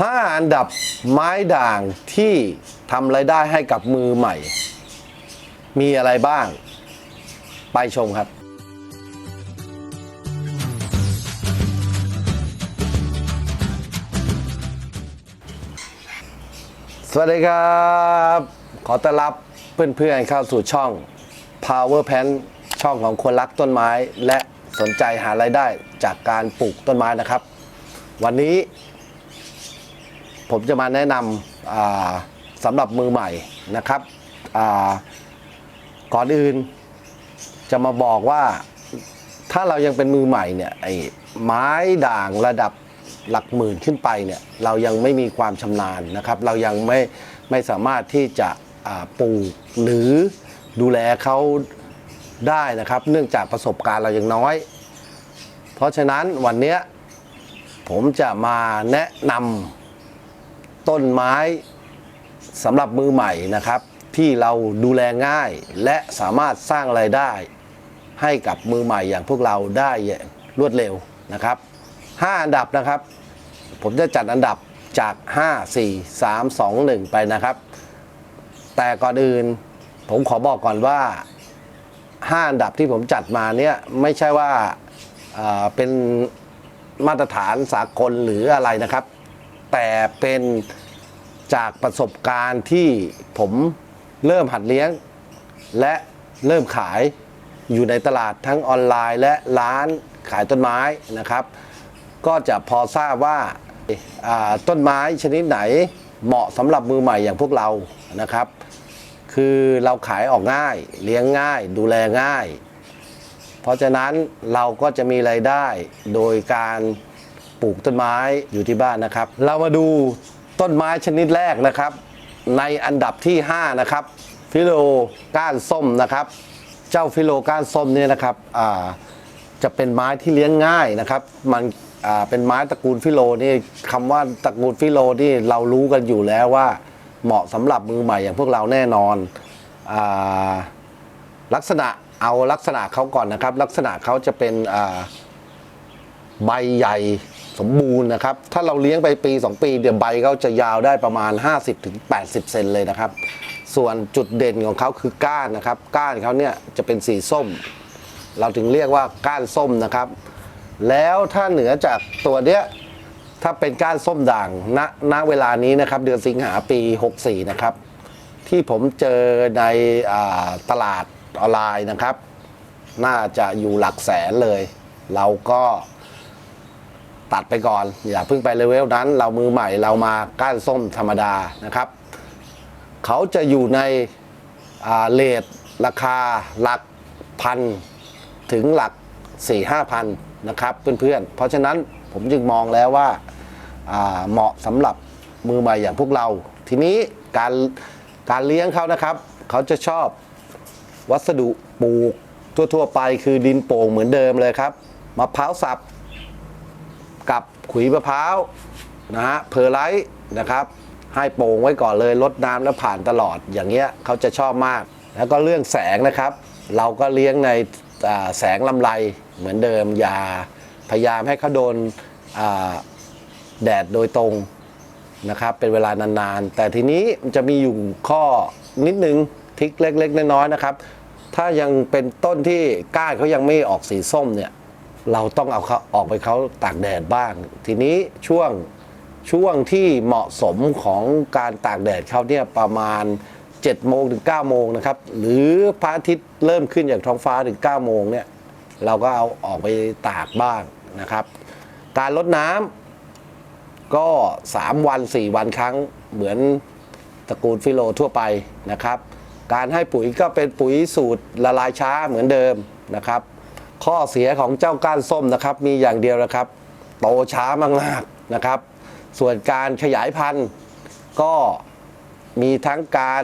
5 อันดับไม้ด่างที่ทำรายได้ให้กับมือใหม่ มีอะไรบ้าง ไปชมครับ สวัสดีครับ ขอต้อนรับเพื่อนๆเข้าสู่ช่อง Power Pan ช่องของคนรักต้นไม้ และสนใจหารายได้จากการปลูกต้นไม้นะครับ วันนี้ ผมจะมาแนะนำสำหรับมือใหม่นะครับก่อนอื่นจะมาบอกว่าถ้าเรายังเป็นมือใหม่เนี่ยไอ้ไม้ด่างระดับหลักหมื่นขึ้นไปเนี่ยเรายังไม่มีความชำนาญนะครับ เรายังไม่ไม่สามารถที่จะปลูกหรือดูแลเขาได้นะครับ เนื่องจากประสบการณ์เรายังน้อย เพราะฉะนั้นวันนี้ผมจะมาแนะนำ ต้นไม้สำหรับมือใหม่นะครับ ที่เราดูแลง่ายและสามารถสร้างไรายได้ ให้กับมือใหม่อย่างพวกเราได้อย่างรวดเร็วนะครับ 5 อันดับนะครับ ผมจะจัดอันดับจาก 5 4 3 2 1 ไปนะครับ แต่ก่อนอื่นผมขอบอกก่อนว่า 5 อันดับที่ผมจัดมาเนี่ยไม่ใช่ว่าเป็นมาตรฐานสากลหรืออะไรนะครับ แต่เป็น จากประสบการณ์ที่ผมเริ่มหัดเลี้ยง และเริ่มขายอยู่ในตลาดทั้งออนไลน์ และร้านขายต้นไม้นะครับ ก็จะพอทราบว่าต้นไม้ชนิดไหนเหมาะสำหรับมือใหม่อย่างพวกเรานะครับ คือเราขายออกง่าย เลี้ยงง่าย ดูแลง่าย เพราะฉะนั้นเราก็จะมีไรายได้โดยการปลูกต้นไม้อยู่ที่บ้านนะครับ เรามาดู ต้นไม้ชนิดแรกนะครับ ในอันดับที่ 5 นะครับ ฟิโลก้านส้มนะครับ เจ้าฟิโลก้านส้มเนี่ยนะครับจะเป็นไม้ที่เลี้ยงง่ายนะครับ มันเป็นไม้ตระกูลฟิโลนี่คำว่าตระกูลฟิโลนี่เรารู้กันอยู่แล้วว่า เหมาะสำหรับมือใหม่อย่างพวกเราแน่นอนอลักษณะเอาลักษณะเขาก่อนนะครับ ลักษณะเขาจะเป็นใบใหญ่ สมบูรณ์นะครับ ถ้าเราเลี้ยงไปปี 2 ปีเดี๋ยวใบเขาจะยาวได้ประมาณ 50-80 เซนเลยนะครับ ส่วนจุดเด่นของเขาคือก้านนะครับ ก้านเขาเนี่ยจะเป็นสีส้ม เราถึงเรียกว่าก้านส้มนะครับ แล้วถ้าเหนือจากตัวเนี้ยถ้าเป็นก้านส้มด่างณณเวลานี้นะครับ เดือนสิงหาปี 64 นะครับ ที่ผมเจอในอตลาดออนไลน์นะครับ น่าจะอยู่หลักแสนเลย เราก็ ตัดไปก่อน อย่าเพิ่งไปเลเวลนั้น เรามือใหม่เรามาก้านส้มธรรมดานะครับ เขาจะอยู่ในเลทราคาหลักพันถึงหลัก4ี่ห้าพันนะครับเพื่อนๆ เพราะฉะนั้นผมจึงมองแล้วว่าาเหมาะสำหรับมือใหม่อย่างพวกเรา ทีนี้การการเลี้ยงเขานะครับ เขาจะชอบวัสดุปลูกทั่วๆ ไปคือดินโป่งเหมือนเดิมเลยครับมะพร้าวสับ ขุยมะพร้าวนะฮะเพอร์ไลท์นะครับ ให้โป่งไว้ก่อนเลยลดน้ำแล้วผ่านตลอดอย่างเงี้ยเขาจะชอบมาก แล้วก็เรื่องแสงนะครับ เราก็เลี้ยงในแสงลำไรเหมือนเดิมอย่าพยายามให้เขาโดนแดดโดยตรงนะครับเป็นเวลานานๆ แต่ทีนี้มันจะมีอยู่ข้อนิดนึงทิกเล็กๆน้อยๆนะครับ ถ้ายังเป็นต้นที่ก้านเขายังไม่ออกสีส้มเนี่ย เราต้องเอาเขาออกไปเขาตากแดดบ้าง ทีนี้ช่วงช่วงที่เหมาะสมของการตากแดดเขาเนี่ยประมาณ7โมงถึง9โมงนะครับ หรือพระอาทิตย์เริ่มขึ้นจากท้องฟ้าถึง9โมงเนี่ยเราก็เอาออกไปตากบ้างนะครับ การลดน้ำก็ 3 วัน 4 วันครั้งเหมือนตระกูลฟิโลทั่วไปนะครับ การให้ปุ๋ยก็เป็นปุ๋ยสูตรละลายช้าเหมือนเดิมนะครับ ข้อเสียของเจ้าก้านส้มนะครับ มีอย่างเดียวนะครับ โตช้ามากๆนะครับ ส่วนการขยายพันธุ์ก็มีทั้งการ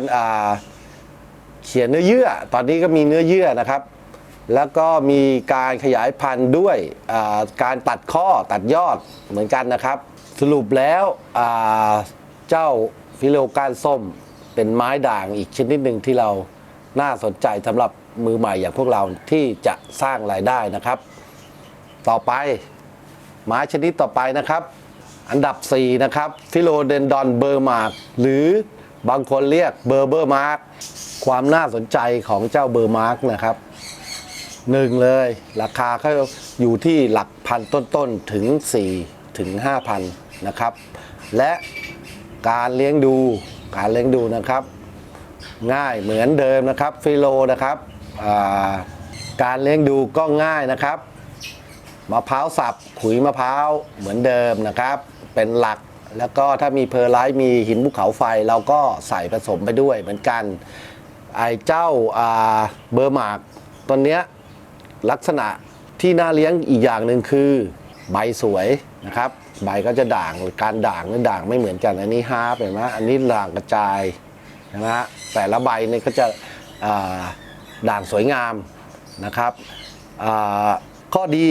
เขียนเนื้อเยื่อ ตอนนี้ก็มีเนื้อเยื่อนะครับ แล้วก็มีการขยายพันธุ์ด้วยาการตัดข้อตัดยอดเหมือนกันนะครับ สรุปแล้วเจ้าฟิโลก้านส้มเป็นไม้ด่างอีกชนิดหนึ่งที่เราน่าสนใจสำหรับ มือใหม่อย่างพวกเราที่จะสร้างรายได้นะครับ ต่อไปไม้ชนิดต่อไปนะครับ อันดับ 4 นะครับฟิโลเดนดอนเบอร์มาร์กหรือบางคนเรียกเบอร์เบอร์มาร์กความน่าสนใจของเจ้าเบอร์มาร์กนะครับหนึ่งเลย ราคาเขาอยู่ที่หลักพันต้นๆ ถึง 4 ถึง 5,000 นะครับ และการเลี้ยงดูการเลี้ยงดูนะครับ ง่ายเหมือนเดิมนะครับฟิโลนะครับ การเลี้ยงดูก็ง่ายนะครับมะพร้าวสับขุยมะพร้าวเหมือนเดิมนะครับ เป็นหลักแล้วก็ถ้ามีเพอร์ไลท์มีหินภูเขาไฟเราก็ใส่ผสมไปด้วยเหมือนกัน ไอ้เจ้าเบอร์หมากตัวเนี้ยลักษณะที่น่าเลี้ยงอีกอย่างหนึ่งคือใบสวยนะครับ ใบก็จะด่างการด่างนี่ด่างไม่เหมือนกัน อันนี้ฮาร์ปเห็นไหมอันนี้ด่างกระจายนะฮะแต่ละใบเนี่ยก็จะ ด่างสวยงามนะครับข้อดี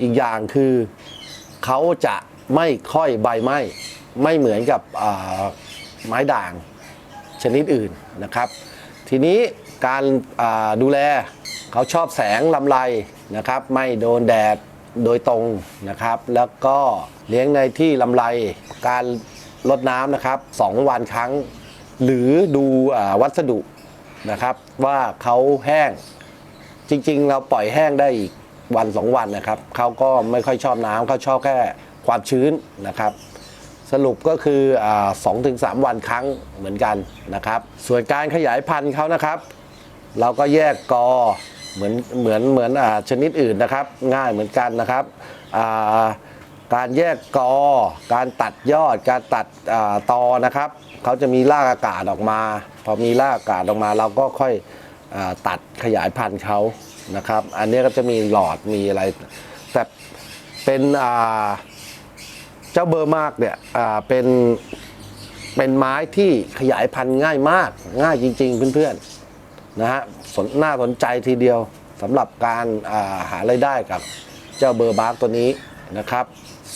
อีกอย่างคือเขาจะไม่ค่อยใบไหม้ไม่เหมือนกับไม้ด่างชนิดอื่นนะครับ ทีนี้การดูแลเขาชอบแสงลำไรนะครับ ไม่โดนแดดโดยตรงนะครับ แล้วก็เลี้ยงในที่ลำไรการลดน้ำนะครับสองวันครั้ง หรือดูอวัสดุ นะครับ ว่าเขาแห้ง จริง ๆ เราปล่อยแห้งได้อีกวันสองวันนะครับเขาก็ไม่ค่อยชอบน้ำเขาชอบแค่ความชื้นนะครับ สรุปก็คือสองถึงสามวันครั้งเหมือนกันนะครับ ส่วนการขยายพันธุ์เขานะครับ เราก็แยกกอเหมือนเหมือนเหมือนอชนิดอื่นนะครับ ง่ายเหมือนกันนะครับการแยกกอ การตัดยอด การตัดอตอนะครับ เขาจะมีรากอากาศออกมา พอมีรากอากาศออกมา เราก็ค่อยอตัดขยายพันธุ์เขานะครับ อันนี้ก็จะมีหลอดมีอะไร แต่เป็นเจ้าเบอร์มากเนี่ยเป็นเป็นไม้ที่ขยายพันธุ์ง่ายมากง่ายจริง ๆ เพื่อนๆนะฮะสนน่าสนใจทีเดียวสำหรับการาหาไรายได้กับเจ้าเบอร์มาร์กตัวนี้นะครับ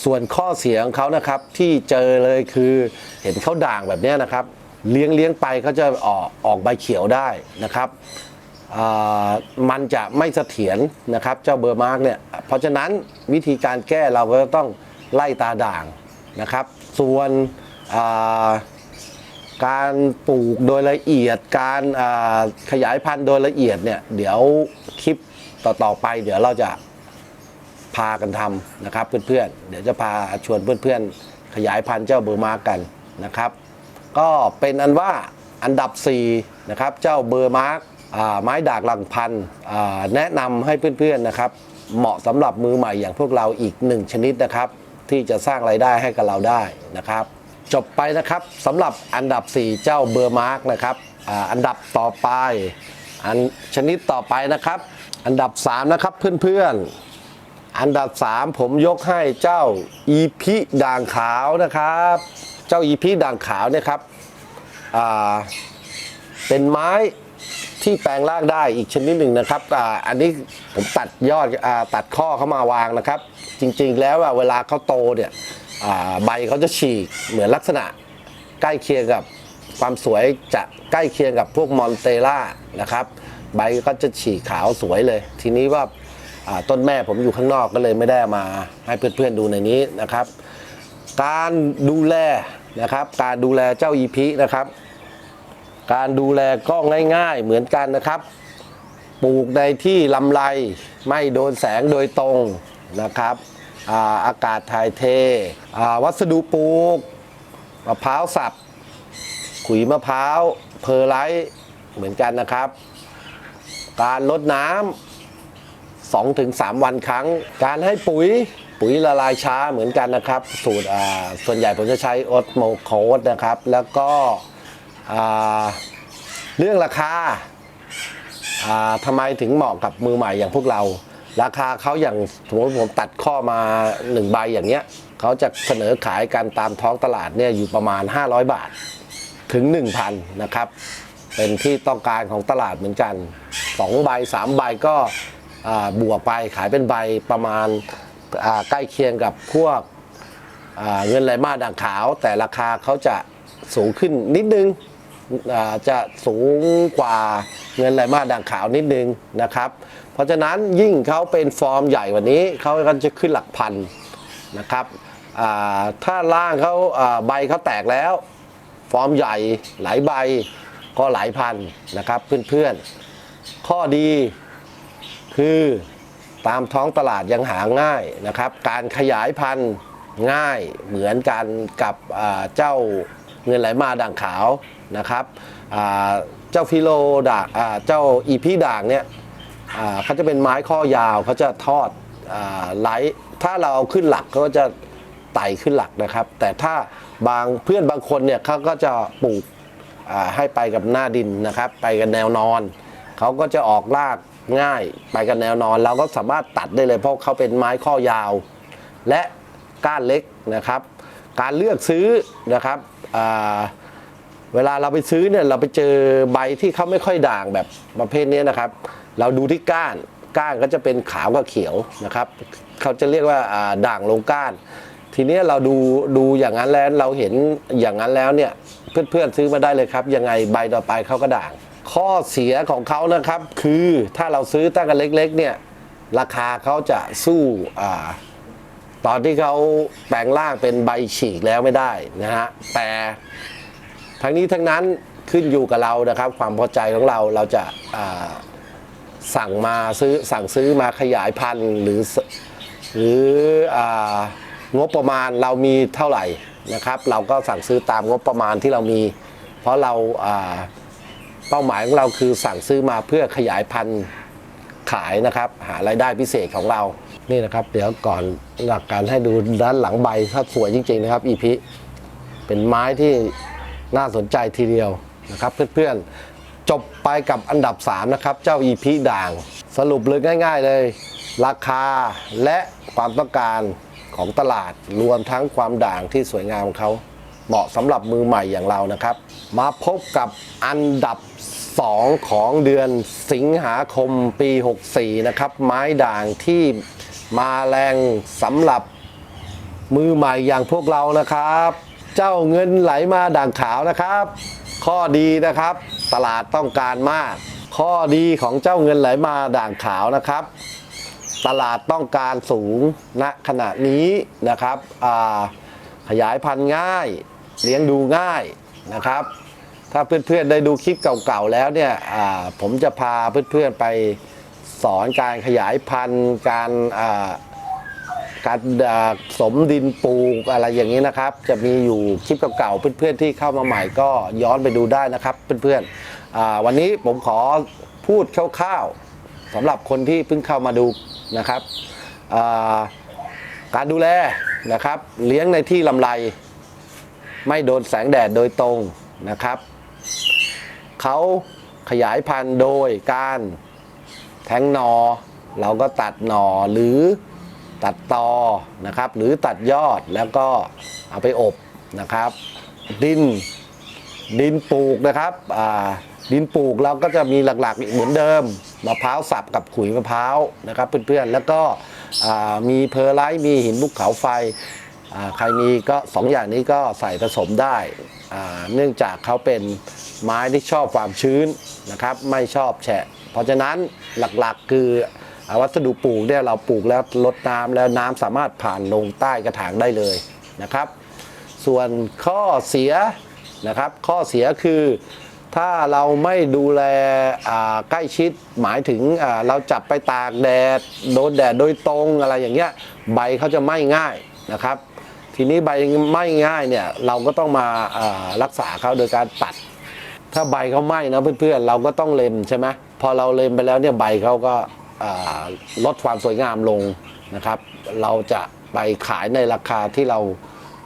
ส่วนข้อเสียของเขานะครับที่เจอเลยคือเห็นเขาด่างแบบนี้นะครับ เลี้ยงเลี้ยงไปเขาจะออกออกใบเขียวได้นะครับมันจะไม่เสถียรนะครับเจ้าเบอร์มาร์กเนี่ยเพราะฉะนั้นวิธีการแก้เราก็ต้องไล่ตาด่างนะครับ ส่วนการปลูกโดยละเอียดการขยายพันธุ์โดยละเอียดเนี่ยเดี๋ยวคลิปต่อๆไป เดี๋ยวเราจะ พากันทำนะครับเพื่อนๆ เดี๋ยวจะพาชวนเพื่อนๆ ขยายพันธุ์เจ้าเบอร์มากันนะครับ ก็เป็นอันว่าอันดับ4นะครับเจ้าเบอร์มาร์กไม้ดากหลังพันแนะนำให้เพื่อนๆนะครับเหมาะสำหรับมือใหม่อย่างพวกเราอีกหนึ่งชนิดนะครับ ที่จะสร้างไรายได้ให้กับเราได้นะครับ จบไปนะครับสำหรับอันดับ 4 เจ้าเบอร์มาร์กนะครับออันดับต่อไปอันชนิดต่อไปนะครับ อันดับ 3 นะครับเพื่อนๆ อันดับ 3 ผมยกให้เจ้าอีพิด่างขาวนะครับ เจ้าอีพิด่างขาวเนี่ยครับเป็นไม้ที่แปลงรางได้อีกชนิดหนึ่งนะครับออันนี้ผมตัดยอดอตัดข้อเขามาวางนะครับ จริงๆแล้วเวลาเขาโตเนี่ยใบเขาจะฉีกเหมือนลักษณะใกล้เคียงกับความสวยจะใกล้เคียงกับพวกมอนเตล่านะครับ ใบก็จะฉีกขาวสวยเลย ทีนี้ว่า ต้นแม่ผมอยู่ข้างนอกก็เลยไม่ได้มาให้เพื่อนๆดูในนี้นะครับ การดูแลนะครับ การดูแลเจ้าอีพีนะครับ การดูแลก็ง่าย ๆ เหมือนกันนะครับ ปลูกในที่ลำไรไม่โดนแสงโดยตรงนะครับอาอากาศถ่ายเท วัสดุปลูกมะพร้าวสับ ขุยมะพร้าวเพอร์ไลท์เหมือนกันนะครับ การลดน้ำ 2-3ถึงวันครั้ง การให้ปุ๋ยปุ๋ยละลายช้าเหมือนกันนะครับ สูตรอ่าส่วนใหญ่ผมจะใช้ออสโมโคดนะครับ แล้วก็อ่าเรื่องราคาอ่าทำไมถึงเหมาะกับมือใหม่อย่างพวกเรา ราคาเขาอย่างสมมติผมตัดข้อมา1ใบอย่างเงี้ยเขาจะเสนอขายกันตามท้องตลาดเนี่ยอยู่ประมาณ 500 บาทถึง 1,000นะครับ เป็นที่ต้องการของตลาดเหมือนกัน2ใบ3ใบก็ บวกไปขายเป็นใบประมาณาใกล้เคียงกับพวกเงินไหลมาด่างขาว แต่ราคาเขาจะสูงขึ้นนิดนึงจะสูงกว่าเงินไหลมาด่างขาวนิดนึงนะครับ เพราะฉะนั้นยิ่งเขาเป็นฟอร์มใหญ่วันนี้เขาก็จะขึ้นหลักพันนะครับถ้าล่างเขาอ่าใบเขาแตกแล้ว ฟอร์มใหญ่หลายใบก็หลายพันนะครับเพื่อนๆข้อดี คือตามท้องตลาดยังหาง่ายนะครับ การขยายพันธุ์ง่ายเหมือนกันกับเจ้าเงินไหลมาด่างขาวนะครับเจ้าฟิโลด่างเจ้าอีพีด่างเนี่ยเขาจะเป็นไม้ข้อยาวเขาจะทอดไหลถ้าเราเอาขึ้นหลักเขาก็จะไต่ขึ้นหลักนะครับ แต่ถ้าบางเพื่อนบางคนเนี่ยเขาก็จะปลูกให้ไปกับหน้าดินนะครับ ไปกันแนวนอน เขาก็จะออกรากง่ายไปกันแนวนอน เราก็สามารถตัดได้เลย เพราะเขาเป็นไม้ข้อยาว และก้านเล็กนะครับ การเลือกซื้อนะครับเวลาเราไปซื้อเนี่ยเราไปเจอใบที่เขาไม่ค่อยด่างแบบประเภทนี้นะครับ เราดูที่ก้านก้านก็จะเป็นขาวกับเขียวนะครับ เขาจะเรียกว่าอ่าด่างลงก้าน ทีนี้เราดูดูอย่างนั้นแล้วเราเห็นอย่างนั้นแล้วเนี่ยเพื่อนๆซื้อมาได้เลยครับ ยังไงใบต่อไปเขาก็ด่าง ข้อเสียของเขานะครับคือถ้าเราซื้อตั้งแต่เล็กๆเนี่ยราคาเขาจะสู้อ่าตอนที่เขาแปลงร่างเป็นใบฉีกแล้วไม่ได้นะฮะแต่ทั้งนี้ทั้งนั้นขึ้นอยู่กับเรานะครับ ความพอใจของเราเราจะาสั่งมาซื้อสั่งซื้อมาขยายพันธุ์หรือหรือองบประมาณเรามีเท่าไหร่นะครับ เราก็สั่งซื้อตามงบประมาณที่เรามี เพราะเราา เป้าหมายของเราคือสั่งซื้อมาเพื่อขยายพันธุ์ขายนะครับ หารายได้พิเศษของเรานี่นะครับ เดี๋ยวก่อนหลักการให้ดูด้านหลังใบถ้าสวยจริง ๆ นะครับอีพีเป็นไม้ที่น่าสนใจทีเดียวนะครับเพื่อนๆจบไปกับอันดับ 3 นะครับ เจ้าอีพีด่าง สรุปเลยง่าย ๆ เลย ราคาและความต้องการของตลาดรวมทั้งความด่างที่สวยงามของเขา เหมาะสำหรับมือใหม่อย่างเรานะครับ มาพบกับอันดับ 2 ของเดือนสิงหาคมปี 64 นะครับ ไม้ด่างที่มาแรงสำหรับมือใหม่อย่างพวกเรานะครับ เจ้าเงินไหลมาด่างขาวนะครับ ข้อดีนะครับ ตลาดต้องการมาก ข้อดีของเจ้าเงินไหลมาด่างขาวนะครับ ตลาดต้องการสูงณขณะนี้นะครับอ่า ขยายพันธุ์ง่าย เลี้ยงดูง่ายนะครับ ถ้าเพื่อนๆได้ดูคลิปเก่าๆแล้วเนี่ยผมจะพาเพื่อนๆไปสอนการขยายพันธุ์ การการสมดินปลูกอะไรอย่างนี้นะครับ จะมีอยู่คลิปเก่าๆเพื่อนๆที่เข้ามาใหม่ก็ย้อนไปดูได้นะครับเพื่อนๆวันนี้ผมขอพูดคร่าวๆสำหรับคนที่เพิ่งเข้ามาดูนะครับการดูแล นะครับ เลี้ยงในที่ลำไร ไม่โดนแสงแดดโดยตรงนะครับ เขาขยายพันธุ์โดยการแทงหนอ เราก็ตัดหนอหรือตัดตอนะครับ หรือตัดยอดแล้วก็เอาไปอบนะครับ ดินดินปลูกนะครับดินปลูกเราก็จะมีหลักๆเหมือนเดิมมะพร้าวสับกับขุยมะพร้าวนะครับเพื่อนๆแล้วก็ มีเพอร์ไลท์มีหินภูเขาไฟใครมีก็สองอย่างนี้ก็ใส่ผสมได้ เนื่องจากเขาเป็นไม้ที่ชอบความชื้นนะครับไม่ชอบแฉะ เพราะฉะนั้นหลักๆคืออวัสดุปลูกเนี่ยเราปลูกแล้วลดน้ำแล้วน้ำสามารถผ่านลงใต้กระถางได้เลยนะครับ ส่วนข้อเสียนะครับข้อเสียคือ ถ้าเราไม่ดูแลใกล้ชิดหมายถึงเราจับไปตากแดดโดนแดดโดยตรงอะไรอย่างเงี้ยใบเขาจะไหม้ง่ายนะครับ ทีนี้ใบไหม้ง่ายเนี่ยเราก็ต้องมารักษาเขาโดยการตัด ถ้าใบเขาไหม้นะเพื่อนๆเราก็ต้องเล็มใช่ไหมพอเราเล็มไปแล้วเนี่ยใบเขาก็ลดความสวยงามลงนะครับ เราจะไปขายในราคาที่เรา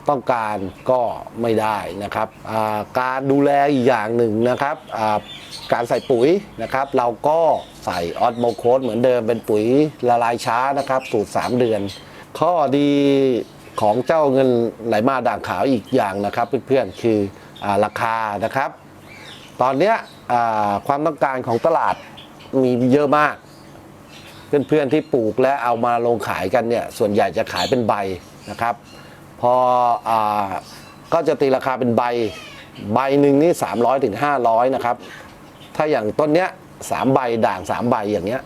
ต้องการก็ไม่ได้นะครับการดูแลอีกอย่างหนึ่งนะครับการใส่ปุ๋ยนะครับเราก็ใส่ออสโมโคสเหมือนเดิมเป็นปุ๋ยละลายช้านะครับสูตร 3 เดือน ข้อดีของเจ้าเงินไหลมาด่างขาวอีกอย่างนะครับเพื่อนๆคืออราคานะครับ ตอนเนี้ยความต้องการของตลาดมีเยอะมาก เพื่อนๆที่ปลูกและเอามาลงขายกันเนี่ยส่วนใหญ่จะขายเป็นใบนะครับ ออาก็จะตีราคาเป็นใบ ใบหนึ่งนี่300ถึง500 นะครับ ถ้าอย่างต้นเนี้ยสามใบด่างสามใบอย่างเงี้ย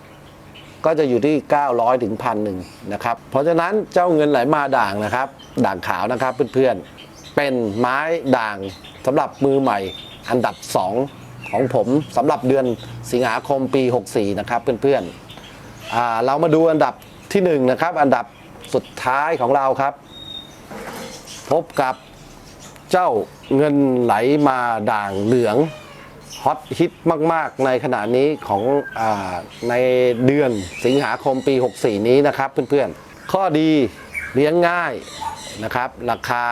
ก็จะอยู่ที่ 900ถึงพันหนึ่งนะครับ เพราะฉะนั้นเจ้าเงินไหลมาด่างนะครับ ด่างขาวนะครับเพื่อนๆเป็นไม้ด่างสำหรับมือใหม่ อันดับ 2 ของผมสำหรับเดือนสิงหาคมปี 64 นะครับเพื่อนๆอ่าเรามาดูอันดับที่1นะครับอันดับสุดท้ายของเราครับ พบกับเจ้าเงินไหลมาด่างเหลืองฮอตฮิตมาก ๆ ในขณะนี้ของอในเดือนสิงหาคมปี 64 นี้นะครับเพื่อนๆ ข้อดีเลี้ยงง่ายนะครับ ราคา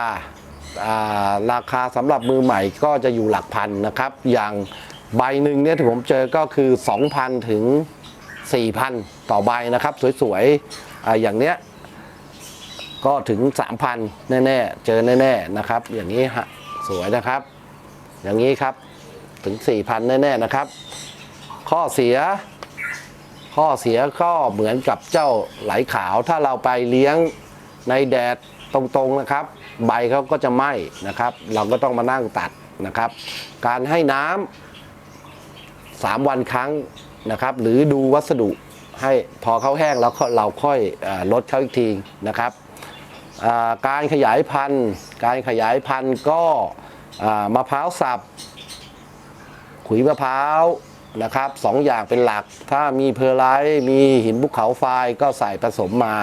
าราคาสำหรับมือใหม่ก็จะอยู่หลักพันนะครับ อย่างใบหนึ่งเนี่ยที่ผมเจอก็คือ 2,000 ถึง 4,000 ต่อใบนะครับ สวย ๆออย่างเนี้ย ก็ถึง 3,000 แน่ๆ เจอแน่ๆนะครับ อย่างนี้ฮะสวยนะครับ อย่างนี้ครับถึง 4,000 แน่ๆนะครับ ข้อเสีย ข้อเสียก็เหมือนกับเจ้าไหลขาวถ้าเราไปเลี้ยงในแดดตรงๆนะครับ ใบเขาก็จะไหม้นะครับ เราก็ต้องมานั่งตัดนะครับ การให้น้ำสามวันครั้งนะครับ หรือดูวัสดุให้พอเขาแห้งแล้วเราค่อยอลดเขาอีกทีนะครับ การขยายพันธุ์ การขยายพันธุ์ก็มะพร้าวสับขุยมะพร้าวนะครับสองอย่างเป็นหลัก ถ้ามีเพอร์ไลมีหินภูเขาไฟก็ใส่ผสมมา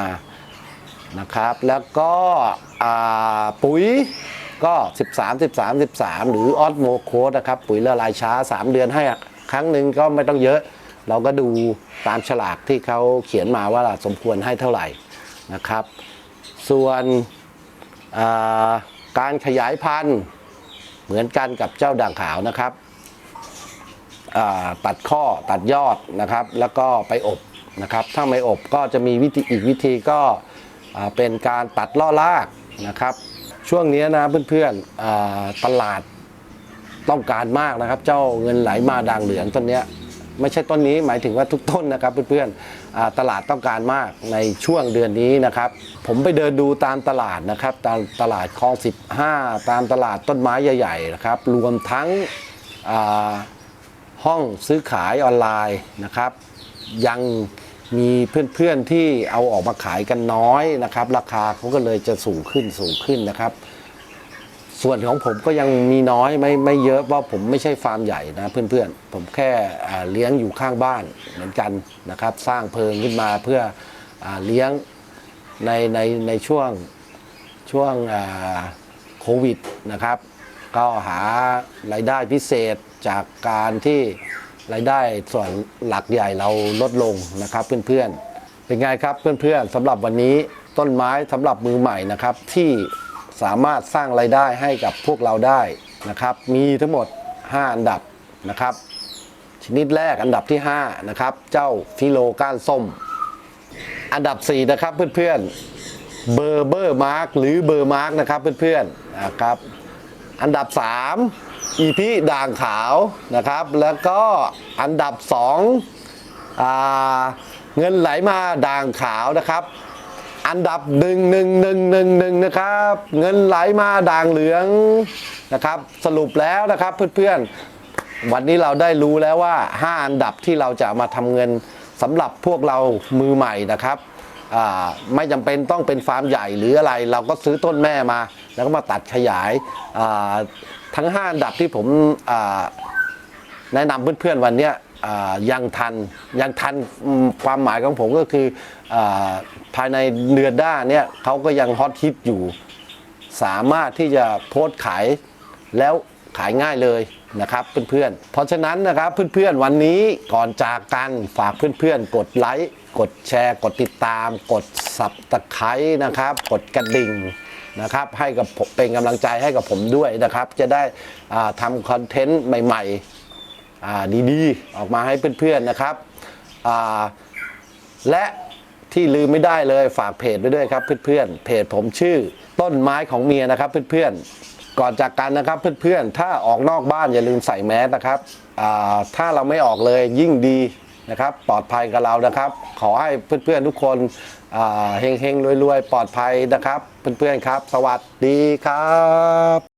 นะครับ แล้วก็ปุ๋ยก็ 13 13 13 หรือออสโมโคดนะครับ ปุ๋ยละลายช้า 3 เดือนให้ครั้งหนึ่งก็ไม่ต้องเยอะ เราก็ดูตามฉลากที่เขาเขียนมาว่าสมควรให้เท่าไหร่นะครับ ส่วนาการขยายพันธุ์เหมือนกันกับเจ้าด่างขาวนะครับ ตัดข้อตัดยอดนะครับ แล้วก็ไปอบนะครับ ถ้าไม่อบก็จะมีวิธีอีกวิธีก็เป็นการตัดล่อรากนะครับ ช่วงนี้นะเพื่อนๆตลาดต้องการมากนะครับ เจ้าเงินไหลมาด่างเหลืองต้นเนี้ยไม่ใช่ต้นนี้หมายถึงว่าทุกต้นนะครับเพื่อนๆ ตลาดต้องการมากในช่วงเดือนนี้นะครับ ผมไปเดินดูตามตลาดนะครับตามตลาดคลอง 15 ตามตลาดต้นไม้ใหญ่ๆนะครับ รวมทั้งห้องซื้อขายออนไลน์นะครับ ยังมีเพื่อนๆที่เอาออกมาขายกันน้อยนะครับ ราคาเขาก็เลยจะสูงขึ้นสูงขึ้นนะครับ ส่วนของผมก็ยังมีน้อยไม่ไม่เยอะเพราะผมไม่ใช่ฟาร์มใหญ่นะเพื่อนๆ ผมแค่เลี้ยงอยู่ข้างบ้านเหมือนกันนะครับ สร้างเพิงขึ้นมาเพื่ออเลี้ยงในในในช่วงช่วงโควิดนะครับ ก็หารายได้พิเศษจากการที่รายได้ส่วนหลักใหญ่เราลดลงนะครับเพื่อนๆ เป็นไงครับเพื่อนๆสำหรับวันนี้ต้นไม้สำหรับมือใหม่นะครับที่ สามารถสร้างรายได้ให้กับพวกเราได้นะครับ มีทั้งหมด 5 อันดับนะครับ ชนิดแรกอันดับที่ 5 นะครับ เจ้าฟิโลก้านส้ม อันดับ 4 นะครับเพื่อนๆเบอร์เบอร์มาร์กหรือเบอร์มาร์กนะครับเพื่อนๆนะครับอันดับ 3 อีพีด่างขาวนะครับ แล้วก็อันดับ2อ่าเงินไหลมาด่างขาวนะครับ อันดับหนึ่งหนึ่งหนึ่งหนึ่งหนึ่งนะครับ เงินไหลมาด่างเหลืองนะครับ สรุปแล้วนะครับเพื่อนๆ วันนี้เราได้รู้แล้วว่า 5 อันดับที่เราจะมาทำเงินสำหรับพวกเรามือใหม่นะครับไม่จำเป็นต้องเป็นฟาร์มใหญ่หรืออะไร เราก็ซื้อต้นแม่มา แล้วก็มาตัดขยายทั้ง 5 อันดับที่ผมแนะนำเพื่อนๆวันนี้ยังทันยังทันความหมายของผมก็คือ ภายในเดือนหน้าเนี่ยเขาก็ยังฮอตฮิตอยู่ สามารถที่จะโพสต์ขายแล้วขายง่ายเลยนะครับเพื่อนๆ เพราะฉะนั้นนะครับเพื่อนๆวันนี้ก่อนจากกันฝากเพื่อนๆ กดไลค์กดแชร์ กดติดตาม กดสับตะไคร้นะครับ กดกระดิ่งนะครับให้กับเป็นกำลังใจให้กับผมด้วยนะครับ จะได้ทำคอนเทนต์ใหม่ๆดีๆ ออกมาให้เพื่อนๆนะครับและ ที่ลืมไม่ได้เลยฝากเพจไว้ด้วยครับเพื่อนๆเพจผมชื่อ ต้นไม้ของเมียนะครับเพื่อนๆก่อนจากกันนะครับเพื่อนๆถ้าออกนอกบ้านอย่าลืมใส่แมสนะครับถ้าเราไม่ออกเลยยิ่งดีนะครับปลอดภัยกับเรานะครับ ขอให้เพื่อนๆทุกคนเฮงๆรวยๆ ปลอดภัยนะครับ เพื่อนๆครับ สวัสดีครับ